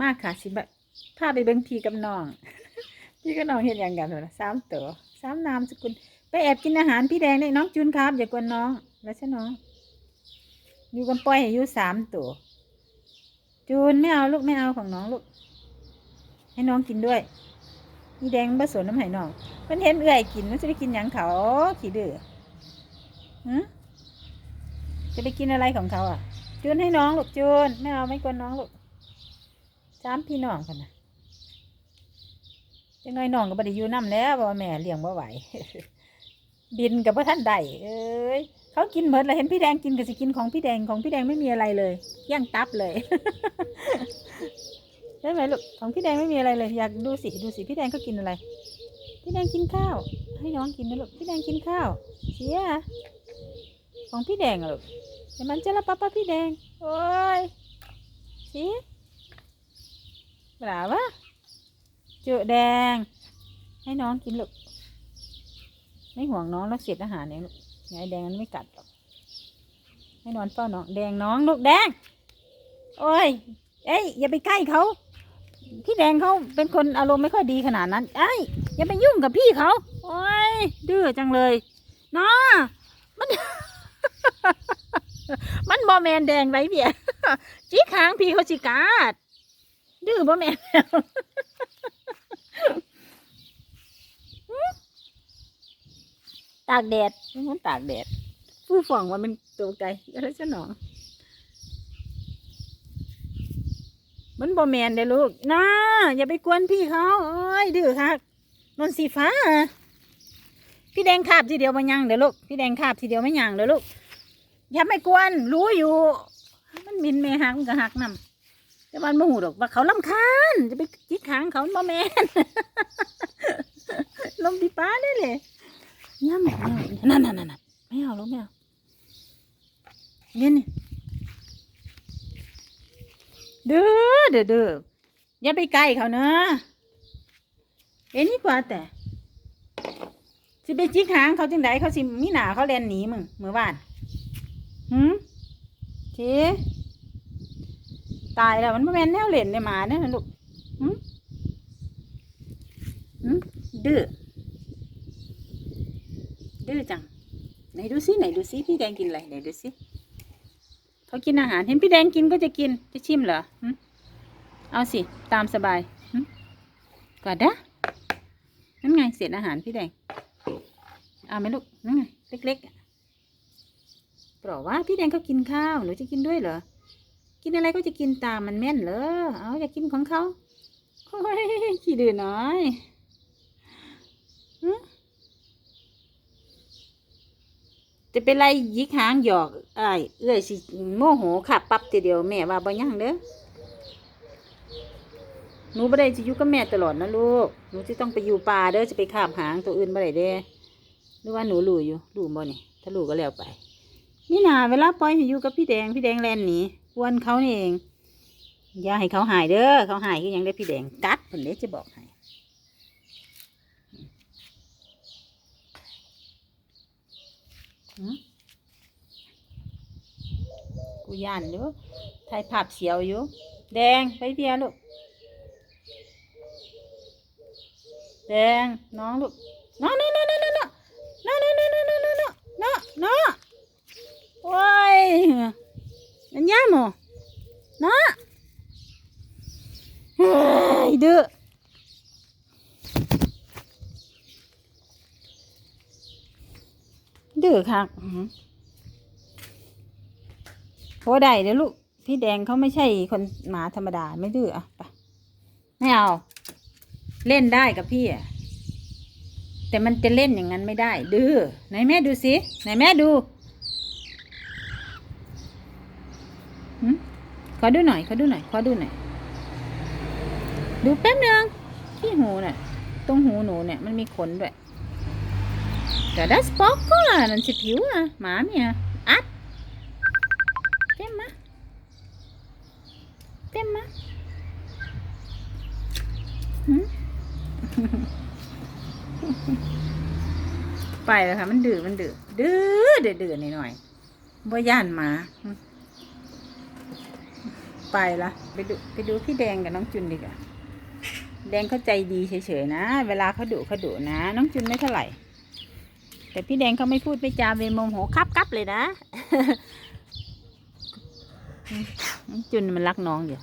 มากค่ะสิบพาไปเบิ่งพี่กับน้อง พี่กับน้องเห็นอย่างกันเหรอสามตัวสามนามสกุลไปแอบกินอาหารพี่แดงได้น้องจูนครับ อย่ากวนน้อง แล้วใช่น้องอยู่กันปล่อยให้อยู่สามตัวจูนไม่เอาลูกไม่เอาของน้องลูก ให้น้องกินด้วยพี่แดงผสมน้ำไห้น้องมันเห็นเอื่อยกินมันจะไปกินหยังเขาขี้ดื้อจะไปกินอะไรของเขาอะ จูนให้น้องลูกจูนไม่เอาไม่กวนน้องลูกสามพี่น้องกันนะยังไงน้องก็บไดิอยู่น้ำแล้วเพราะว่แม่เลี้ยงบ่ไหวบินกับพ่ท่านใดเอ้ยเขากินหมดแล้วเห็นพี่แดงกินก็สิกินของพี่แดงของพี่แดงไม่มีอะไรเลยย่างตับเลยใช่ไหมลูกของพี่แดงไม่มีอะไรเลยอยากดูสิดูสิพี่แดงเขากินอะไร พี่แดงกินข้าว ให้น้องกินนะลูกพี่แดงกินข้าวเสียของพี่แดงอะลูก เดี๋ยวมันจะละปะปะพี่แดงโอ้ยสียเปล่าวะจอแดง ให้น้องกินลูก ไม่ห่วงน้องแล้วเสียอาหารเองลูกไงแดงมันไม่กัดหรอก ให้นอนเฝ้าน้อง แดงน้องลูกแดง โอ้ย เอ้ยอย่าไปใกล้เขา พี่แดงเขาเป็นคนอารมณ์ไม่ค่อยดีขนาดนั้นเอ้ยอย่าไปยุ่งกับพี่เขา โอ้ยดื้อจังเลยเนาะมัน มันบอแมนแดงไรเบียจี้ค้างพี่เขาสิกาด ดื้อบอแมนตากแดดมันตากแดด ผู้ฟ่องว่ามันตัวไกลแล้วจะหนองมันบอแมนเด้อลูกนะอย่าไปกวนพี่เขาโอ้ยดื้อคักนนสีฟ้า พี่แดงคาบทีเดียวมายังเด้อลูก พี่แดงคาบทีเดียวไม่ยังเด้อลูก อย่าไม่กวน รู้อยู่ มันมินเมหักมันก็หักนำแต่มันมโหดอกว่าเขาลำคาญจะไปจิกหางเขาบอแมนลมตีป้าได้เลยย่าไม่เอานั่นนั่นนั่นไม่เอาลูกไม่เอาเนี่ยนี่เด้อเด้อเด้ออย่าไปใกล้เขาเนอะเอ็นี่กว่าแต่สิไปจิกหางเขาจังไดเขาสิมีหนาเขาเลนหนีมึงเมื่อวาน หืมทีตายแล้วมันบ่แม่นแนวเล่นในหมาเนี่ยลูกหืมหืมดื้อ ดื้อจัง ไหนดูสิไหนดูสิพี่แดงกินอะไรไหนดูสิเขากินอาหาร เห็นพี่แดงกินก็จะกิน จะชิมเหรอหึเอาสิ ตามสบายหึก่อนนะนั่นไงเศษอาหารพี่แดง เอาไหมลูก นั่นไง เล็กๆ อะบอกว่าพี่แดงเขากินข้าวหนูจะกินด้วยเหรอ กินอะไรก็จะกินตามมันแม่นเหรอ เอาจะกินของเขาโอ้ยขี้ดื้อน้อยจะเป็นไรยิกหางหยอกอ้ายเอื้อยสิโมโหขับปั๊บทีเดียวแม่ว่าบ่ยังเด้อหนูบ่ได้จะอยู่กับแม่ตลอดนะลูก หนูจะต้องไปอยู่ป่าเด้อจะไปขาบหางตัวอื่นบ่ได้เด้หรือว่าหนูรู้อยู่รู้บ่นี่ถ้ารู้ก็แล้วไป นี่นาเวลาปล่อยให้อยู่กับพี่แดงพี่แดงแลนหนีกวนเขานี่เอง อย่าให้เขาหายเด้อเขาหายก็ยังได้พี่แดงกัดผมเด้จะบอกให้กูย่านอยู่ถ่ายภาพเสียวอยู่ แดงไปเบียรลูก แดงน้องลูกน้องน้องน้องน้องน้องน้องน้องน้องน้องน้องน้องน้อง น้องน้องโอ้ยมันย่ามอน้าเฮ้ยดื้อดื้อคักอื้อหือโหได้เดี๋ยวลูก พี่แดงเขาไม่ใช่คนหมาธรรมดาไม่ดื้ออะไปไม่เอา เล่นได้กับพี่อะแต่มันจะเล่นอย่างนั้นไม่ได้ ดื้อไหนแม่ดูสิไหนแม่ดูหึข อดูหน่อยขอดูหน่อยขอดูหน่อย ดูแป๊บนึงที่หูน่ะ ตรงหูหนูเนี่ยมันมีขนด้วยแต่ดัสปอกก็นั่นสิผิวอะหมาเมียอัดเต็มมะเต็มมะหึไปแล้วค่ะ มันดื้อมันดื้อดื้อดื้อดื้อหน่อยหน่อยๆบ่ย่านหมา ไปละไปดูไปดูพี่แดงกับน้องจุนดีกว่าแดงเขาใจดีเฉยๆนะ เวลาเขาดุเขาดุนะ น้องจุนไม่เท่าไหร่ แต่พี่แดงเขาไม่พูดไม่จาเวโมโหครับครับเลยนะน้องจุนมันรักน้องอยู่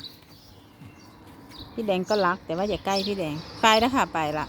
พี่แดงก็รักแต่ว่าอย่าใกล้พี่แดงไปแล้วค่ะไปละ